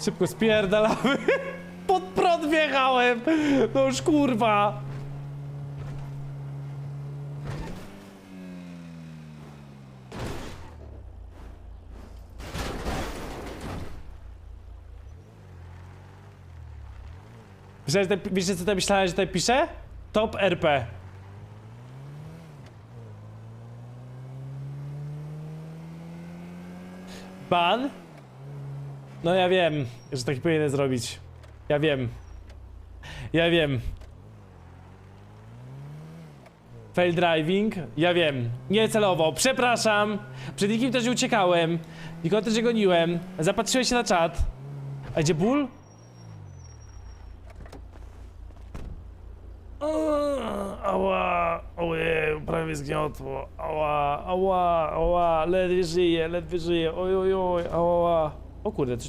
Szybko spierdalamy. Pod prąd wjechałem. No już kurwa. Wiecie co tutaj myślałem, że tutaj pisze? Top RP. Ban? No ja wiem, że tak powinienem zrobić. Ja wiem. Ja wiem. Fail driving? Ja wiem. Niecelowo. Przepraszam. Przed nikim też nie uciekałem. Nikogo też nie goniłem. Zapatrzyłem się na czat. A gdzie ból? Ała, ojej, prawie zgniotło. Ała, ała, ała, ledwie żyję, ledwie żyję. Oj, oj, oj, ała. O kurde, coś